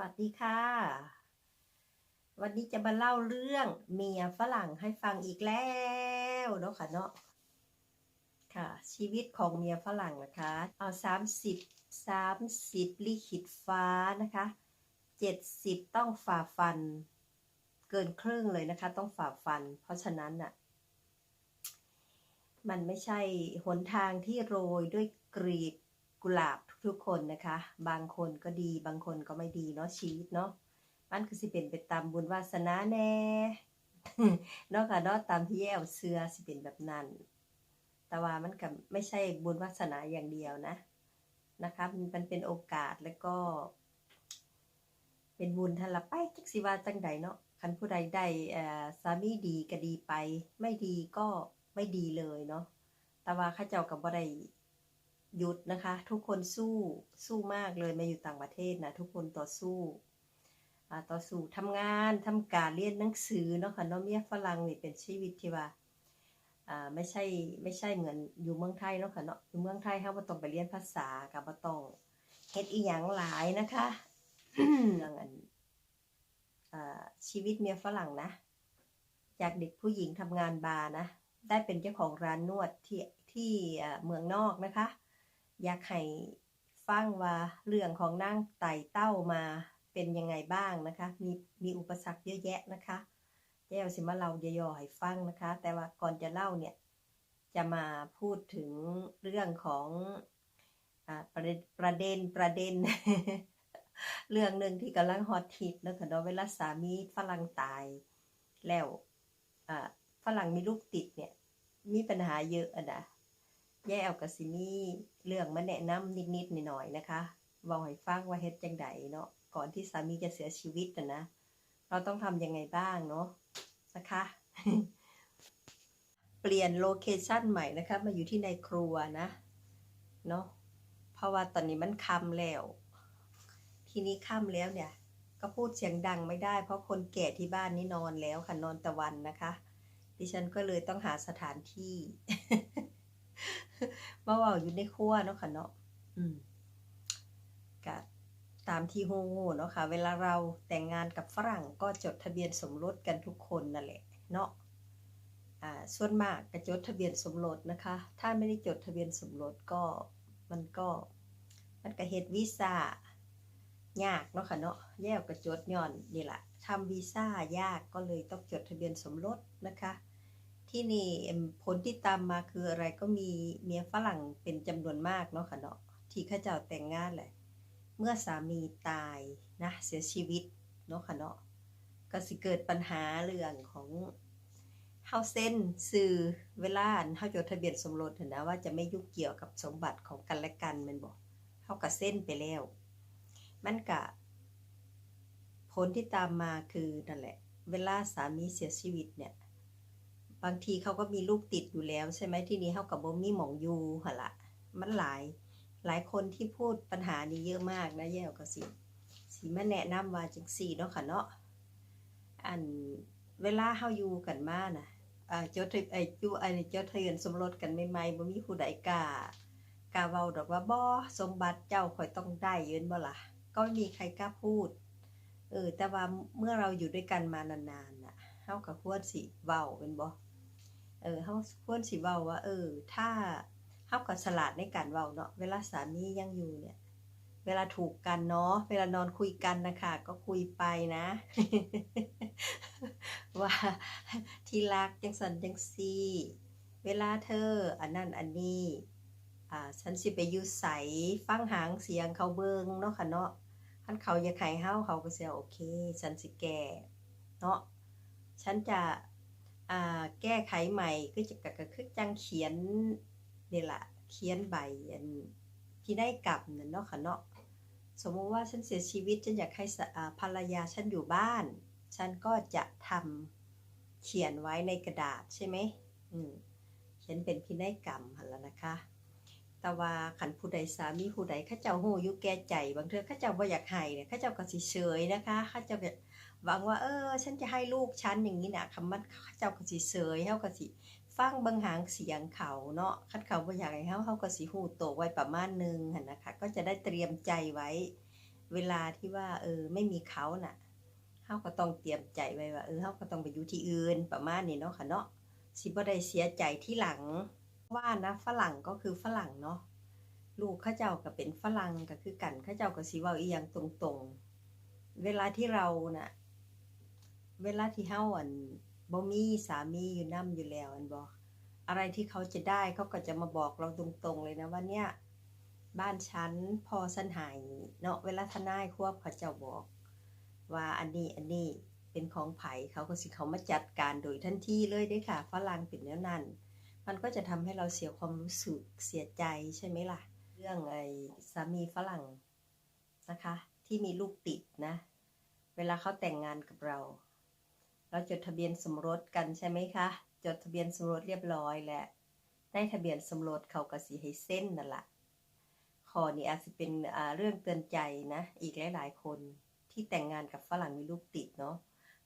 วัสดีค่ะ วันนี้จะมาเล่าเรื่องเมียฝรั่งให้ฟังอีกแล้วเนาะค่ะเนาะค่ะ ชีวิตของเมียฝรั่งนะคะ เอาสามสิบสามสิบลิขิตฟ้านะคะเจ็ดสิบต้องฝ่าฟัน เกินครึ่งเลยนะคะ ต้องฝ่าฟัน เพราะฉะนั้นน่ะมันไม่ใช่หนทางที่โรยด้วยกรีบกุหลาบ ทุกคนนะคะ บางคนก็ดีบางคนก็ไม่ดีเนาะชีวิตเนาะมันคือสิเป็นไปตามบุญวาสนาแน่เนาะค่ะเนาะตามที่แย่เสือสิเป็นแบบนั้น แต่ว่ามันก็ไม่ใช่บุญวาสนาอย่างเดียวนะนะคะมันเป็นโอกาสแล้วก็ เป็นบุญทันละไปจักสิว่าจังใดเนาะคันผู้ใดได้เออสามีดีก็ดีไป ไม่ดีก็ไม่ดีเลยเนาะแต่ว่าข้าเจ้ากับบ่ได้ หยุดนะคะ ทุกคนสู้สู้มากเลยมาอยู่ต่างประเทศนะทุกคนต่อสู้อ่าต่อสู้ทำงานทำการเรียนหนังสือเนาะค่ะเนาะเมียฝรั่งนี่เป็นชีวิตที่ว่าอ่าไม่ใช่ไม่ใช่เหมือนอยู่เมืองไทยเนาะค่ะเนาะอยู่เมืองไทยเฮาบ่ต้องไปเรียนภาษากับบ่ต้องเฮ็ดอีหยังหลายนะคะเรื่องอันอ่าชีวิตเมียฝรั่งนะ จากเด็กผู้หญิงทำงานบาร์นะ ได้เป็นเจ้าของร้านนวดที่ที่เอ่อเมืองนอกนะคะ อยากให้ฟังว่าเรื่องของนางไต่เต้ามาเป็นยังไงบ้างนะคะ มีมีอุปสรรคเยอะแยะนะคะแจ้วสิมาเราย่อๆให้ฟังนะคะ แต่ว่าก่อนจะเล่าเนี่ยจะมาพูดถึงเรื่องของอประเด็นประเด็นประเด็น เรื่องหนึ่งที่กำลังฮอตฮิตนะคะเนาะเวลาสามีฝรั่งตายแล้วฝรั่งมีลูกติดเนี่ยมีปัญหาเยอะอะนะแย่เอากะสิมี เรื่องมาแนะนำนิดๆหน่อยๆนะคะเว้าให้ฟังว่าเฮ็ดจังไดเนาะก่อนที่สามีจะเสียชีวิตนะนะเราต้องทำยังไงบ้างเนาะนะคะ เปลี่ยนโลเคชั่นใหม่นะคะ มาอยู่ที่ในครัวนะเนาะเพราะว่าตอนนี้มันค่ำแล้ว ทีนี้ค่ำแล้วเนี่ย ก็พูดเสียงดังไม่ได้ เพราะคนแก่ที่บ้านนี่นอนแล้วค่ะนอนตะวันนะคะ ดิฉันก็เลยต้องหาสถานที่ มาเว่าอยู่ในครัวเนาะค่ะเนาะอืมก็ตามที่โฮเนาะค่ะ เวลาเราแต่งงานกับฝรั่งก็จดทะเบียนสมรสกันทุกคนนั่นแหละเนาะอ่าส่วนมากก็จดทะเบียนสมรสนะคะ ถ้าไม่ได้จดทะเบียนสมรสก็มันก็มันก็เฮ็ดวีซ่ายากเนาะค่ะเนาะแย่ก็จดย้อนนี่แหละทำวีซ่ายากก็เลยต้องจดทะเบียนสมรสนะคะ ที่นี่ผลที่ตามมาคืออะไรก็มีเมียฝรั่งเป็นจำนวนมากเนาะค่ะเนาะที่ข้าเจ้าแต่งงานแหละ เมื่อสามีตายนะเสียชีวิตเนาะค่ะเนาะก็สิเกิดปัญหาเรื่องของเฮาเส้นสื่อเวลาเฮาจดทะเบียนสมรสหั้นนะว่าจะไม่ยุ่งเกี่ยวกับสมบัติของกันและกันมันบอกเฮาก็เส้นไปแล้ว มันก็ผลที่ตามมาคือนั่นแหละ เวลาสามีเสียชีวิตเนี่ย บางทีเขาก็มีลูกติดอยู่แล้วใช่ไหมที่นี้เฮากับบ่มีหมองอยู่หั่นละมันหลาย หลายคนที่พูดปัญหานี้เยอะมากนะแย่ก็สิสิมาแนะนำว่าจังซี่เนาะค่ะเนาะอันเวลาเฮาอยู่กันมาน่ะอ่าจดทะไอ้อยู่อันนี้จดทะเบียนสมรสกันใหม่ๆบ่มีผู้ใดกล้ากล้าเว้าดอกว่าบ่สมบัติเจ้าข่อยต้องได้ยืนบ่ล่ะก็ไม่มีใครกล้าพูดเออแต่ว่าเมื่อเราอยู่ด้วยกันมานานๆน่ะเฮาก็ควรสิเว้าเป็นบ่ เออเฮาควรสิเว้าว่า เออ ถ้าเฮาก็ฉลาดในการเว้าเนาะเวลาสามียังอยู่เนี่ย เวลาถูกกันเนาะเวลานอนคุยกันนะคะก็คุยไปนะ ว่าที่รักจังสันจังซีเวลาเธอ อันนั้นอันนี้อ่าฉันสิไปอยู่ใสฟังหางเสียงเขาเบิงเนาะค่ะเนาะคันเขาอยากให้เฮาเขาก็สิว่าโอเค ฉันสิแก้เนาะฉันจะ แก้ไขใหม่ก็จะก็ก็คือจังเขียนนี่ล่ะเขียนใบอันที่ได้กลับเนาะค่ะเนาะสมมติว่าฉันเสียชีวิตฉันอยากให้ภรรยาฉันอยู่บ้าน ฉันก็จะทำเขียนไว้ในกระดาษใช่ไหมอืมเขียนเป็นพินัยกรรมหั่นละนะคะ แต่ว่าขันผู้ใดสามีผู้ใดข้าเจ้าหอยู่แก่ใจ บางเทื่อข้าเจ้าบ่อยากให้เนี่ยข้าเจ้าก็สิเฉยนะคะข้าเจ้าแบบหวังว่าเออฉันจะให้ลูกฉันอย่างนี้นะคำมันเขาเจ้าก็สิเสยเฮาก็สิฟังเบิ่งหางเสียงเขาเนาะคันเขาบ่อยากให้เฮาเฮาก็สิฮู้โตไว้ประมาณหนึงหั่นนะคะ ก็จะได้เตรียมใจไว้เเวลาที่ว่าเออไม่มีเขาน่ะเฮาก็ต้องเตรียมใจไว้ว่าเออเฮาก็ต้องไปอยู่ที่อื่นประมาณนี้เนาะค่ะเนาะสิบ่ได้เสียใจที่หลัง ว่านะฝรั่งก็คือฝรั่งเนาะลูกข้าเจ้าก็เป็นฝรั่งก็คือกันข้าเจ้าก็สิเว้าอีหยังตรงๆ เวลาที่เราน่ะเวลาที่เฮาอันบ่มีสามีอยู่นํอยู่แล้วอันบ่อะไรที่เขาจะได้เขาก็จะมาบอกเราตรงๆเลยนะว่าเนี่ยบ้านฉันพอสันหายเนาะเวลาทนายควบเขาเจ้าบอก ว่าอันนี้อันนี้เป็นของไผ่เขาก็สิเขามาจัดการโดยทันทีเลยได้ค่ะฝรั่งเป็นแนวนั้น มันก็จะทำให้เราเสียความรู้สึกเสียใจใช่ไหมล่ะ เรื่องไอ้สามีฝรั่งนะคะ ที่มีลูกติดนะ เวลาเขาแต่งงานกับเรา เราจดทะเบียนสมรสกันใช่ไหมคะ จดทะเบียนสมรสเรียบร้อยแล้วในทะเบียนสมรสเขาก็สิให้เส้นนั่นแหละข้อนี้อาจจะเป็นเรื่องเตือนใจนะ อีกหลาย ๆ คนที่แต่งงานกับฝรั่งมีลูกติดเนาะ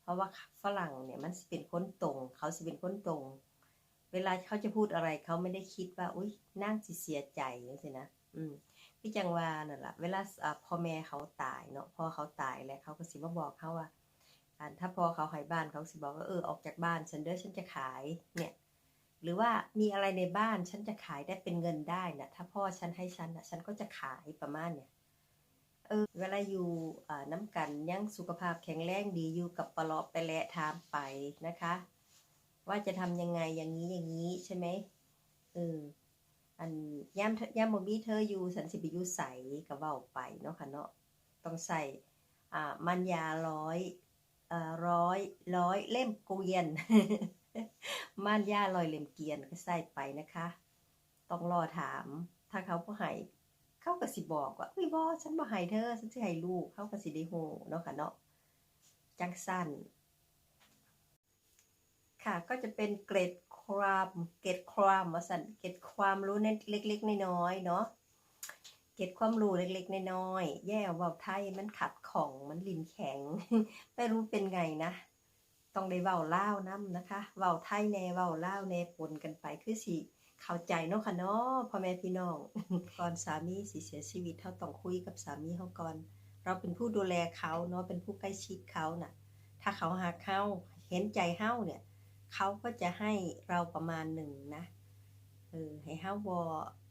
เพราะว่าฝรั่งเนี่ยมันเป็นคนตรง เขาสิเป็นคนตรง เวลาเขาจะพูดอะไรเขาไม่ได้คิดว่า อุ้ยนั่งสิเสียใจนี่สินะอืมพี่จังว่านั่นแหละเวลาพ่อแม่เขาตายเนาะพอเขาตายแล้วเขาก็สิมาบอกเขาว่าอันถ้าพอเขาหายบ้านเขาสิบอกว่าเออออกจากบ้านฉันเด้อฉันจะขายเนี่ย หรือว่ามีอะไรในบ้านฉันจะขายได้เป็นเงินได้นะถ้าพ่อฉันให้ฉันนะฉันก็จะขายประมาณเนี่ยเออเวลาอยู่น้ำกันยังสุขภาพแข็งแรงดีอยู่กับปลอบไปแลถามไปนะคะ ว่าจะทำยังไงอย่างนี้อย่างนี้ใช่ไหมเอออันย่ำย่ำโมมีเธออยู่สันสิบอยู่ใสกับเว้าไปเนาะค่ะเนาะต้องใส่อ่ามันยาร้อยอ่าร้อยร้อยเล่มเกวียนมันยาลอยเล่มเกียนก็ใส่ไปนะคะ ต้องรอถาม ถ้าเขาบ่ให้เขาก็สิบอกว่าอุ้ยบอฉันบ่ให้เธอฉันสิให้ลูกเขาก็สิได้ฮู้เนาะค่ะเนาะจังสั้น ค่ะก็จะเป็นเกรดความเกรดความว่าสั่นเกรดความรู้เล็กๆน้อยๆเนาะเกรดความรู้เล็กๆน้อยๆแย่เว้าไทยมันขัดของมันลิ้นแข็ง ไม่รู้เป็นไงนะ ต้องได้เว้าลาวนํนะคะเว้าไทยแน่เว้าลาแน่ปนกันไปคือสิเข้าใจเนาะค่ะเนาะพ่อแม่พี่น้องก่อนสามีสิเสียชีวิตเฮาต้องคุยกับสามีเฮาก่อน เราเป็นผู้ดูแลเขาเนาะเป็นผู้ใกล้ชิดเขาน่ะ ถ้าเขาหากเฮาเห็นใจเฮาเนี่ย เขาก็จะให้เราประมาณหนึ่งนะเออให้เฮาบ่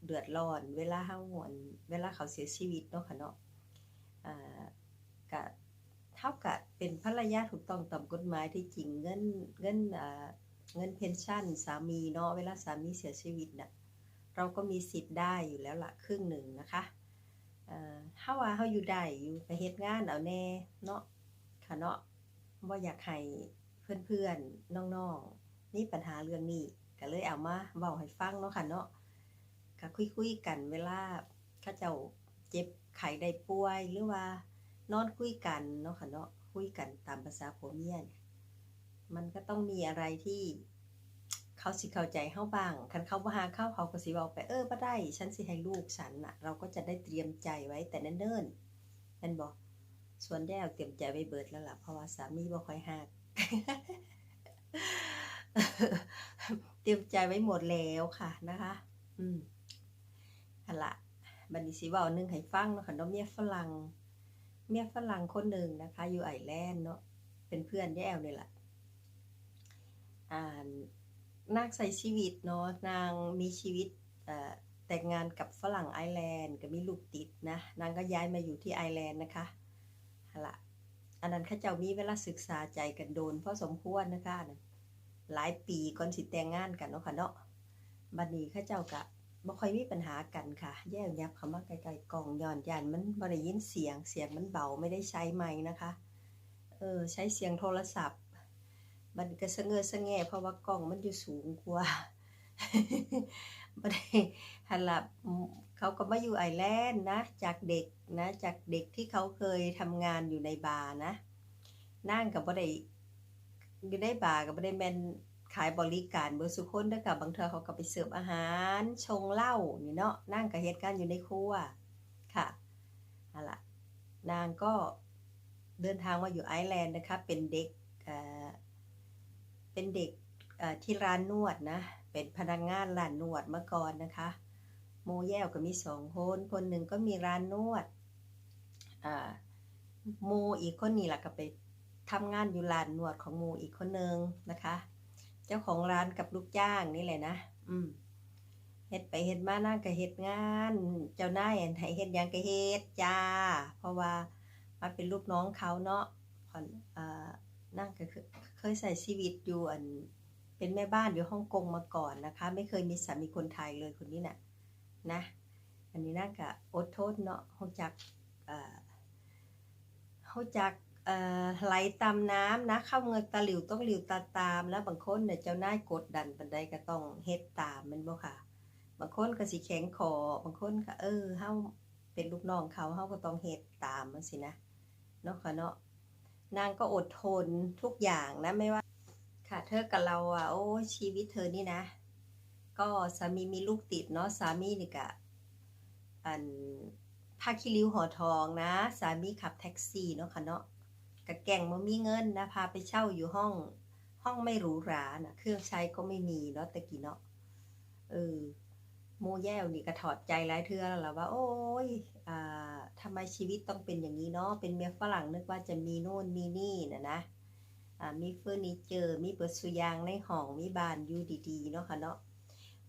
เดือดร้อน เวลาเฮาหวนเวลาเขาเสียชีวิตเนาะค่ะเนาะอ่าก็เท่ากับเป็นภรรยาถูกต้องตามกฎหมายที่จริงเงินเงินอ่าเงินเพนชั่นสามีเนาะเวลาสามีเสียชีวิตน่ะเราก็มีสิทธิ์ได้อยู่แล้วละครึ่งหนึ่งนะคะเอ่อถ้าว่าเฮาอยู่ได้อยู่ไปเฮ็ดงานเอาแน่เนาะค่ะเนาะบ่อยากให้ เพื่อนๆน้องๆนี่ปัญหาเรื่องนี้ก็เลยเอามาเว้าให้ฟังเนาะค่ะเนาะก็คุยๆกันเวลาเขาเจ้าเจ็บไข้ได้ป่วยหรือว่านอนคุยกันเนาะค่ะเนาะคุยกันตามภาษาผัวเมียเนี่ยมันก็ต้องมีอะไรที่เขาสิเข้าใจเฮาบ้างคันเขาบ่หาเข้าเขาก็สิเว้าไปเออบ่ได้ ฉันสิให้ลูกฉันน่ะเราก็จะได้เตรียมใจไว้แต่เนิ่นๆแม่นบ่ส่วนแย่เตรียมใจไว้เบิดแล้วล่ะเพราะว่าสามีบ่ค่อยฮัก เตรียมใจไว้หมดแล้วค่ะนะคะ อืมหั่นล่ะบัดนี้สิว้านึงให้ฟังเนาะค่ะเนาะเมียฝรั่งเมียฝรั่งคนหนึ่งนะคะ อยู่ไอร์แลนด์เนาะเป็นเพื่อนแย่นี่แหละอ่านางใส่ชีวิตเนาะนางมีชีวิตแต่งงานกับฝรั่งไอร์แลนด์ก็มีลูกติดนะนางก็ย้ายมาอยู่ที่ไอร์แลนด์นะคะฮละ อันนั้นข้าเจ้ามีเวลาศึกษาใจกันโดนเพอสมควรนะคะหลายปีก่อนสิแต่งงานกันเนาะค่ะเนาะบัดนี้ข้าเจ้าก็บ่ค่อยมีปัญหากันค่ะ แย่ยับเข้ามาใกลๆกล่องย้อนยานมันบ่ได้ยินเสียงเสียงมันเบาไม่ได้ใช้ไม้นะคะ เออใช้เสียงโทรศัพท์ มันก็สะเงอสะแง่เพราะว่ากล้องมันอยู่สูงกว่า บ่ได้หันลับเขาก็มาอยู่ไอแลนด์นะ จากเด็กนะ จากเด็กที่เขาเคยทำงานอยู่ในบาร์นะ นั่งกับบ่ได้อยู่ในบาร์กับบ่ได้แมนขายบริการเบอร์สุคนเด้อกับบางเทื่อเขาก็ไปเสิร์ฟอาหารชงเหล้านี่เนาะนั่งกับเหตุการณ์อยู่ในครัวค่ะนั่นล่ะนางก็เดินทางมาอยู่ไอร์แลนด์นะคะเป็นเด็กเอ่อเป็นเด็ก ที่ร้านนวดนะ เป็นพนักงงานร้านนวดเมื่อก่อนนะคะโมแย่วก็มีสองคนคนหนึ่งก็มีร้านนวดอ่าหมูอีกคนนี่ล่ะก็ไปทำงานอยู่ร้านนวดของหมูอีกคนนึงนะคะ เจ้าของร้านกับลูกจ้างนี่แหละนะ อืมเฮ็ดไปเฮ็ดมานั่งก็เฮ็ดงาน เจ้านายอันให้เฮ็ดยังก็เฮ็ดจ้า เพราะว่ามาเป็นลูกน้องเขาเนาะผ่อนนั่งก็เคยใส่ชีวิตอยู่อัน เป็นแม่บ้านอยู่ฮ่องกงมาก่อนนะคะ ไม่เคยมีสามีคนไทยเลยคนนี้น่ะนะ อันนี้น่าก็อดทนเนาะเขาจักเขาจักไหลตามน้ำนะเข้าเงินตาหลิวต้องหลิวตาตาม แล้วบางคนเนี่ยเจ้านายกดดันปันใดก็ต้องเฮ็ดตามมันบ่ค่ะ บางคนก็สิแข็งคอบางคนก็เออเฮาเป็นลูกน้องเขาเฮาก็ต้องเฮ็ดตามมันสินะเนาะค่ะเนาะนางก็อดทนทุกอย่างนะไม่ว่า ค่ะเธอกับเราอะโอ้ชีวิตเธอนี่นะ ก็สามีมีลูกติดเนาะสามีนี่กะอันผ้าคิริวห่อทองนะ สามีขับแท็กซี่เนาะค่ะเนาะกะแก่งมามีเงินนะพาไปเช่าอยู่ห้องห้องไม่หรูหรานะเครื่องใช้ก็ไม่มีเนาะตะกี้เนาะเออโมแย่วนี่ก็ถอดใจหลายเทื่อแล้วล่ะว่า โอ้ยอ่าทำไมชีวิตต้องเป็นอย่างนี้เนาะเป็นเมียฝรั่งนึกว่าจะมีโน่นมีนี่นะนะ มีเฟอร์นิเจอร์มีเปิดสุยางในห้องมีบานอยู่ดีๆเนาะค่ะเนาะ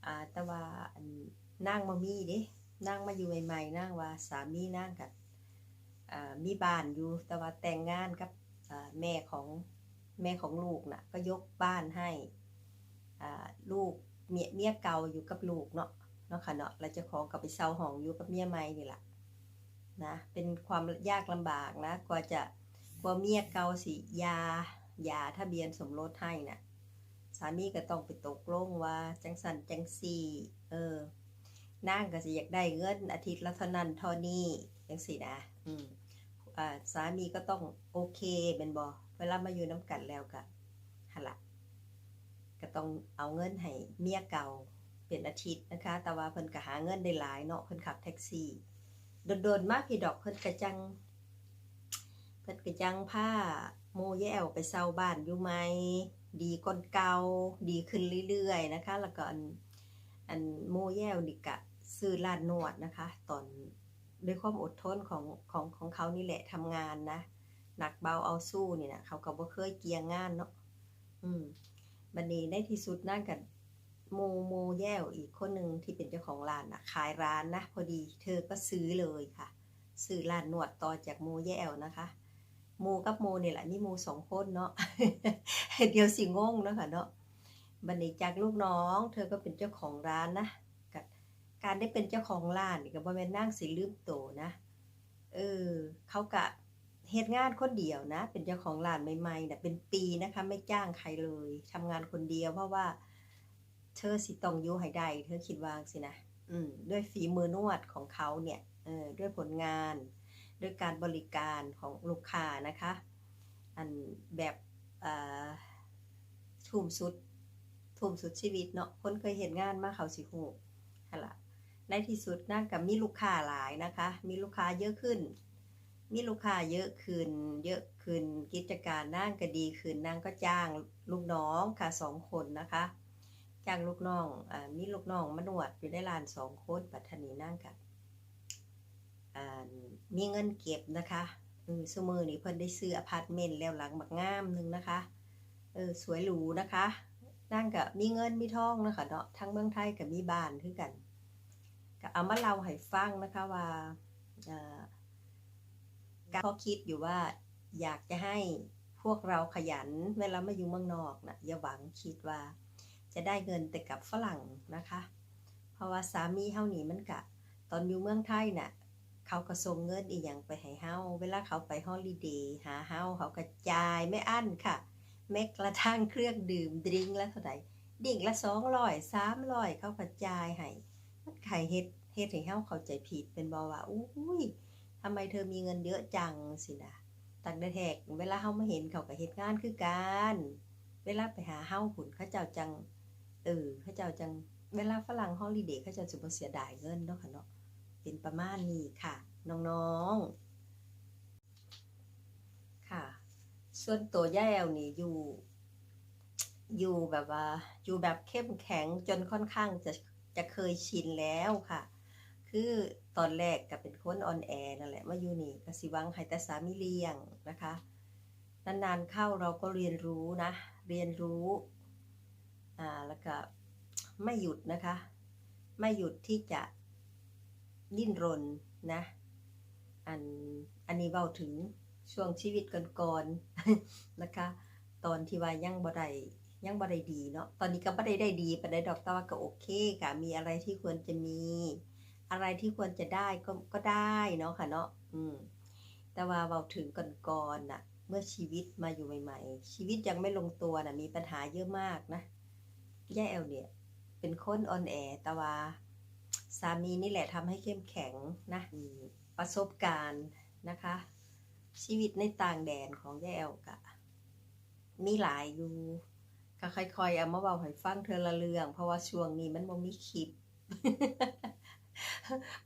อาแต่ว่าอันนั่งมามีเด้นั่งมาอยู่ใหม่ๆนั่งว่าสามีนั่งกับอามีบ้านอยู่แต่ว่าแต่งงานกับอาแม่ของแม่ของลูกน่ะก็ยกบ้านให้อาลูกเมียเมียเก่าอยู่กับลูกเนาะเนาะค่ะเนาะเราจะขอกลับไปเซาห้องอยู่กับเมียใหม่นี่แหละนะเป็นความยากลำบากนะกว่าจะกว่าเมียเก่าสิยา ยาทะเบียนสมรสให้น่ะสามีก็ต้องไปตกลงว่า จังสันจังสี่เออนางก็สิอยากได้เงินอาทิตย์ละเท่านั้นเท่านี้จังสี่นะอืมอ่าสามีก็ต้องโอเคเป็นบอเวลามาอยู่น้ำกันแล้วก็หันละก็ต้องเอาเงินให้เมียเก่าเป็นอาทิตย์นะคะ แต่ว่าเพิ่นก็หาเงินได้หลายเนาะเพิ่นขับแท็กซี่โดนๆมากพี่ดอกเพิ่นกระจัง เพิ่นกระจังผ้า โมแย่วไปเซาบ้านอยู่ไหม ดีก่อนเกาดีขึ้นเรื่อยๆนะคะ แล้วก็อันอันโมแย่วนี่กะซื้อร้านนวดนะคะ ตอนด้วยความอดทนของของของเขานี่แหละทำงานนะหนักเบาเอาสู้นี่นะเขาก็บ่เคยเกียงงานเนาะอืมบันนี้ในที่สุดนั่งกับโมโมแย่วอีกคนหนึ่งที่เป็นเจ้าของร้านนะขายร้านนะพอดีเธอก็ซื้อเลยค่ะ ซื้อร้านนวดต่อจากโมแย่วนะคะ มกับโมเนี่ยแหละนี่โมสองคนเนาะเดียวสิงงเนาะค่ะเนาะบันนี้จากลูกน้อง เธอก็เป็นเจ้าของร้านนะการได้เป็นเจ้าของร้านนี่ก็บ่แม่นนั่งสิลืมโตนะเออเขากะเฮ็ดงานคนเดียวนะ เป็นเจ้าของร้านใหม่ๆนะเป็นปีนะคะ ไม่จ้างใครเลยทำงานคนเดียวเพราะว่า เธอสิต้องอยู่ให้ได้เธอคิดวางสินะอืมด้วยฝีมือนวดของเขาเนี่ยเออด้วยผลงาน ด้วยการบริการของลูกค้านะคะ อันแบบทุ่มสุดทุ่มสุดชีวิตเนาะคนเคยเห็นงานมาเขาสิหูฮะละในที่สุดนั่งกับมีลูกค้าหลายนะคะ มีลูกค้าเยอะขึ้น มีลูกค้าเยอะขึ้น เยอะขึ้นกิจการนั่งก็ดีขึ้นนั่งก็จ้างลูกน้องค่ะสองคนนะคะจ้างลูกน้องอมีลูกน้องมานวดอยู่ในร้านสองคนปัทนีนั่งกับ มีเงินเก็บนะคะสมือนี้เพิ่นได้ซื้ออพาร์ตเมนต์แล้วหลังบักงามหนึงนะคะ เออสวยหรูนะคะนั่งกับมีเงินมีทองนะคะเนาะทั้งเมืองไทยกับมีบ้านคือกันก็เอามาเล่าให้ฟังนะคะว่าการพอคิดอยู่ว่าอยากจะให้พวกเราขยันเวลามาอยู่เมืองนอกนะอย่าหวังคิดว่า จะได้เงินแต่กับฝรั่งนะคะ เพราะว่าสามีเฮานี่มันกะ ตอนอยู่เมืองไทยน่ะ เขาก็ส่งเงินอีหยังไปให้เฮาเวลาเขาไปฮอลิเดย์หาเฮาเขาก็จ่ายไม่อั้นค่ะ แม้กระทั่งเครื่องดื่มดริงละเท่าไหร่ดิ่งละสองร้อยสามร้อยเขาก็จ่ายให้มันไข่เฮ็ดเฮ็ดให้เฮาเข้าใจผิดเป็นบ่ว่าอุ้ยทำไมเธอมีเงินเยอะจังสินะตักได้แทกเวลาเฮามาเห็นเขาก็เฮ็ดงานคือกันเวลาไปหาเฮาหุ่นเขาเจ้าจังเออเขาเจ้าจังเวลาฝรั่งฮอลิเดย์เขาเจ้าสิบ่เสียดายเงินเนาะค่ะเนาะ เป็นประมาณนี้ค่ะ น้องๆ ค่ะ ส่วนตัวย่าแอลนี่อยู่ อยู่แบบว่า อยู่แบบเข้มแข็งจนค่อนข้างจะจะเคยชินแล้วค่ะ คือตอนแรกก็เป็นคนออนแอนั่นแหละมาอยู่นี่ก็สิวังให้แต่สามีเลี้ยงนะคะ นานๆเข้าเราก็เรียนรู้นะ เรียนรู้ อ่า แล้วก็ไม่หยุดนะคะ ไม่หยุดที่จะ ดิ้นรนนะ อันอันนี้เว้าถึงช่วงชีวิตก่อนๆนะคะ ตอนที่ว่ายังบ่ได้ยังบ่ได้ดีเนาะตอนนี้ก็บ่ได้ได้ดีปานใดดอกแต่ว่าก็โอเคค่ะมีอะไรที่ควรจะมี อะไรที่ควรจะได้ก็ก็ได้เนาะค่ะเนาะอืมแต่ว่าเว้าถึงก่อนๆน่ะเมื่อชีวิตมาอยู่ใหม่ๆ ชีวิตยังไม่ลงตัวน่ะมีปัญหาเยอะมากนะย่าแอลเนี่ย เป็นคนอ่อนแอแต่ว่า สามีนี่แหละทำให้เข้มแข็งนะอืมประสบการณ์นะคะ ชีวิตในต่างแดนของย่าแอลกะ มีหลายอยู่ก็ค่อยๆเอามาเว้าให้ฟังเทอละเรื่อง เพราะว่าช่วงนี้มันบ่มีคลิป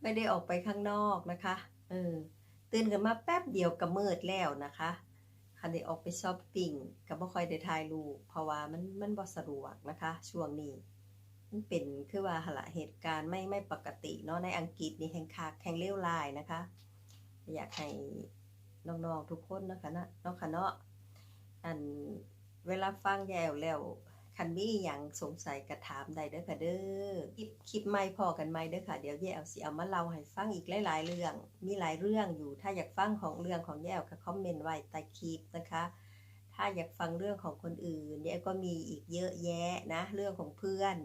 ไม่ได้ออกไปข้างนอกนะคะเออตื่นกันมาแป๊บเดียวก็มืดแล้วนะคะคันได้ออกไปช้อปปิ้งก็บ่ค่อยได้ถ่ายรูปเพราะว่ามันมันบ่สะดวกนะคะ ช่วงนี้ มันเป็นคือว่าหละเหตุการณ์ไม่ไม่ปกติเนาะในอังกฤษนี่แห่งคักแห่งเลวร้ายนะคะ อยากให้น้องๆทุกคนนะคะนะเนาะค่ะเนาะอันเวลาฟังแยวแล้วคันมีอย่างสงสัยก็ถามได้เด้อค่ะเด้อคลิปคลิปใหม่พอกันไหมเด้อค่ะเดี๋ยวแยวสิเอามาเล่าให้ฟังอีกหลายๆเรื่อง มีหลายเรื่องอยู่ถ้าอยากฟังของเรื่องของแยวก็คอมเมนต์ไว้ใต้คลิปนะคะถ้าอยากฟังเรื่องของคนอื่นแยวก็มีอีกเยอะแยะนะ เรื่องของเพื่อน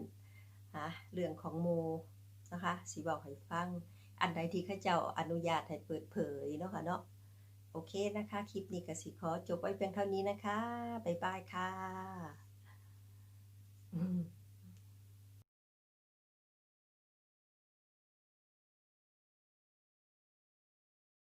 นะเรื่องของโมนะคะสีบอกให้ฟัง อันใดที่ข้าเจ้าอนุญาตให้เปิดเผยเนาะค่ะเนาะโอเคนะคะ คลิปนี้ก็สิขอจบไว้เพียงเท่านี้นะคะ บ๊ายบายค่ะ